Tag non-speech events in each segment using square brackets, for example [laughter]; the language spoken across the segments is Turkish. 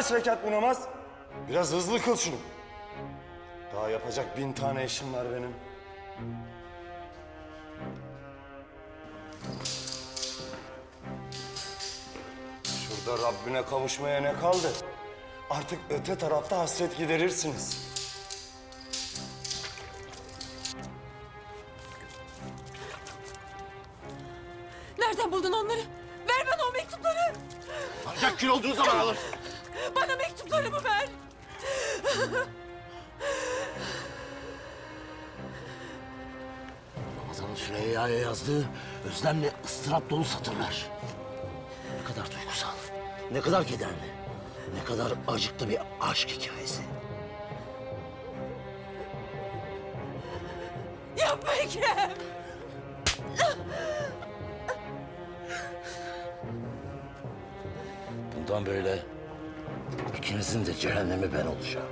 Kaç rekat bu namaz? Biraz hızlı kıl şunu. Daha yapacak bin tane işim var benim. Şurada Rabbine kavuşmaya ne kaldı? Artık öte tarafta hasret giderirsiniz. Nereden buldun onları? Ver bana o mektupları. Ancak kül olduğu zaman alır. Bana mektuplarımı ver. Ramazan'ın Süreyya'ya yazdığı özlemle ıstırap dolu satırlar. Ne kadar duygusal, ne kadar kederli, ne kadar acıklı bir aşk hikayesi. Yapma Ekrem. Bundan böyle ikinizin de cehennemi ben olacağım.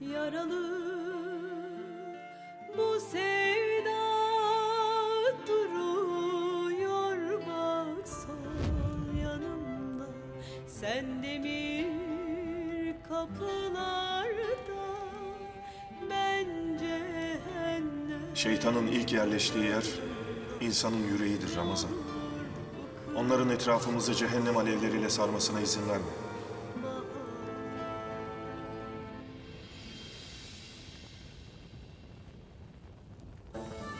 Yaralı bu sevda duruyor bak sol yanımda Sen demir kapılarda Şeytanın ilk yerleştiği yer insanın yüreğidir Ramazan. Onların etrafımızı cehennem alevleriyle sarmasına izin verme.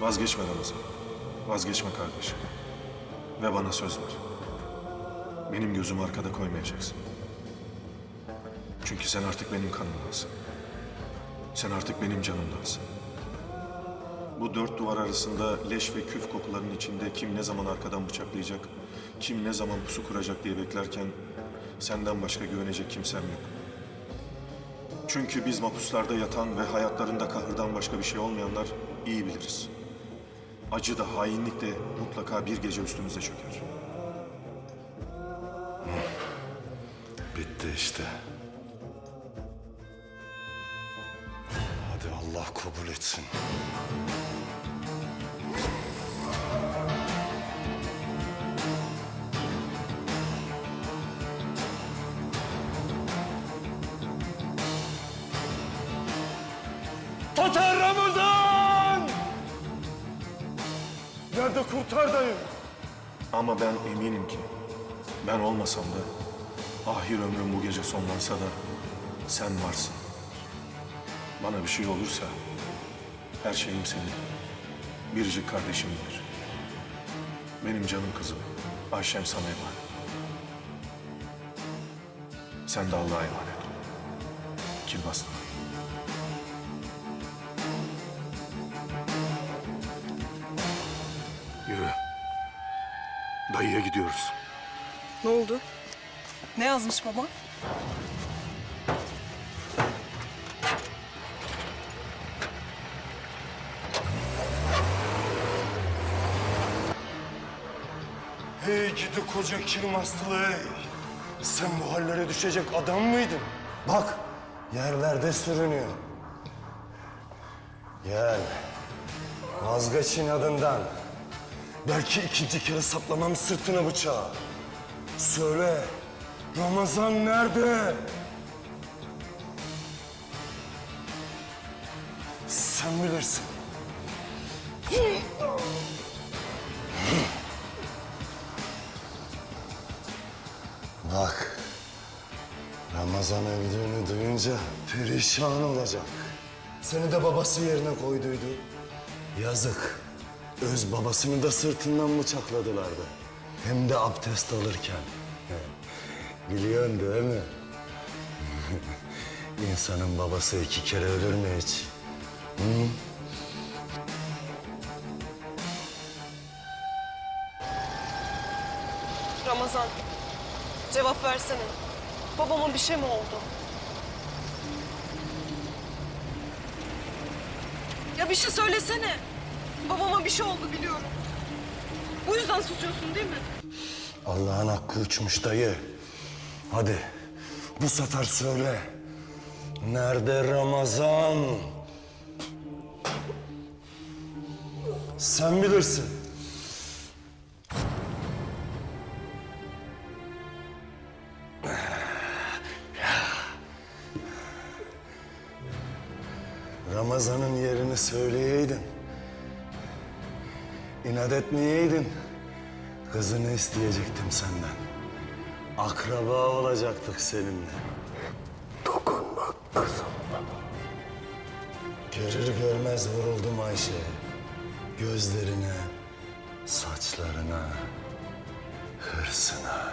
Vazgeçme Ramazan. Vazgeçme kardeşim. Ve bana söz ver. Benim gözümü arkada koymayacaksın. Çünkü sen artık benim kanımdansın. Sen artık benim canımdansın. Bu dört duvar arasında leş ve küf kokuların içinde kim ne zaman arkadan bıçaklayacak, kim ne zaman pusu kuracak diye beklerken senden başka güvenecek kimsem yok. Çünkü biz mahpuslarda yatan ve hayatlarında kahırdan başka bir şey olmayanlar iyi biliriz. Acı da hainlik de mutlaka bir gece üstümüze çöker. Bitti işte. Hadi Allah kabul etsin. Tatar Ramazan! Nerede kurtar dayı? Ama ben eminim ki ben olmasam da ahir ömrüm bu gece sonlansa da sen varsın. Bana bir şey olursa her şeyim senin. Biricik kardeşimdir. Benim canım kızım. Ayşem sana emanet. Sen de Allah'a emanet ol. Kilbaslı. Yürü. Dayıya gidiyoruz. Ne oldu? Ne yazmış baba? Hey gidi koca kirmastılı hey. Sen bu hallere düşecek adam mıydın? Bak yerlerde sürünüyor. Gel. Vazgeç inadından. Belki ikinci kere saplamam sırtına bıçağı. Söyle. Ramazan nerede? Sen bilirsin. Bak, Ramazan öldüğünü duyunca perişan olacak. Seni de babası yerine koyduydu. Yazık. Öz babasını da sırtından bıçakladılardı. Hem de abdest alırken. [laughs] Biliyorsun değil mi? [laughs] İnsanın babası iki kere ölür mü hiç? Ramazan. Cevap versene. Babama bir şey mi oldu? Ya bir şey söylesene. Babama bir şey oldu biliyorum. Bu yüzden susuyorsun değil mi? Allah'ın hakkı uçmuş dayı. Hadi bu sefer söyle. Nerede Ramazan? Sen bilirsin. Ramazan'ın yerini söyleyeydin. İnat etmeyeydin. Kızını isteyecektim senden. Akraba olacaktık seninle. Dokunma kızım. Görür görmez vuruldum Ayşe'ye. Gözlerine, saçlarına, hırsına,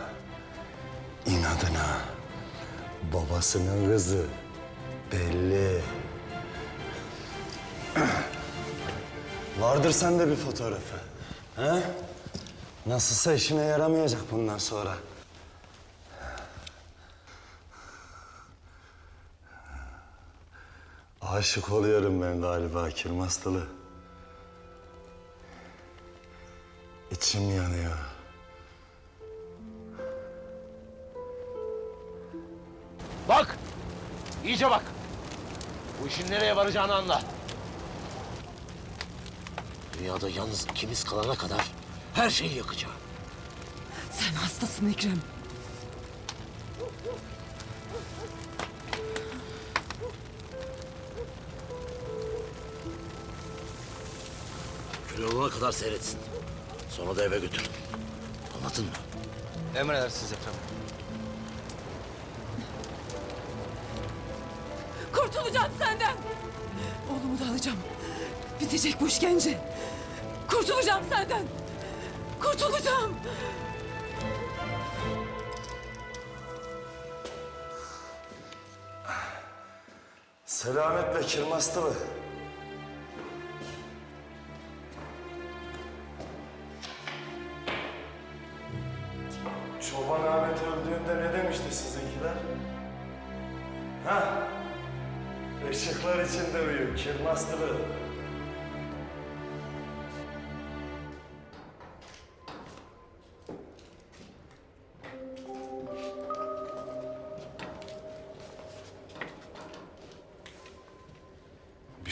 inadına. Babasının kızı belli. Vardır sende bir fotoğrafı. He? Nasılsa işine yaramayacak bundan sonra. Aşık oluyorum ben galiba Kirmastalı. İçim yanıyor. Bak! İyice bak! Bu işin nereye varacağını anla. Dünyada yalnız ikimiz kalana kadar her şeyi yakacağım. Sen hastasın Ekrem. Kül olana kadar seyretsin. Sonra da eve götürün. Anladın mı? Emredersiniz Ekrem. Kurtulacağım senden. Oğlumu da alacağım. Bitecek bu işkence. Kurtulacağım senden. Kurtulacağım. Selametle Kirmastalı. Çoban Ahmet öldüğünde ne demişti sizinkiler? Ha? Işıklar içinde uyu Kirmastalı.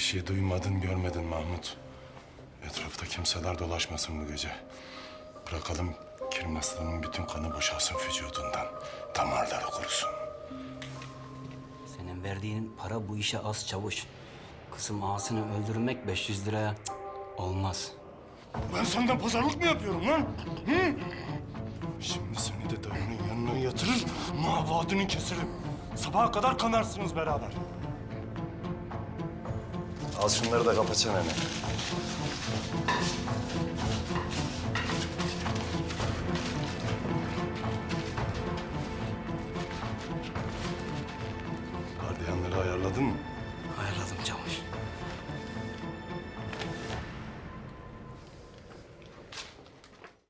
Şey duymadın, görmedin Mahmut. Etrafta kimseler dolaşmasın bu gece. Bırakalım Kerim Aslan'ın bütün kanı boşalsın vücudundan. Damarları kurusun. Senin verdiğin para bu işe az çavuş. Kızım ağasını öldürmek 500 liraya cık, olmaz. Ben senden pazarlık mı yapıyorum lan? Hı? Şimdi seni de dayının yanına yatırır, mabadını keserim. Sabaha kadar kanarsınız beraber. Al şunları da kapa çeneni.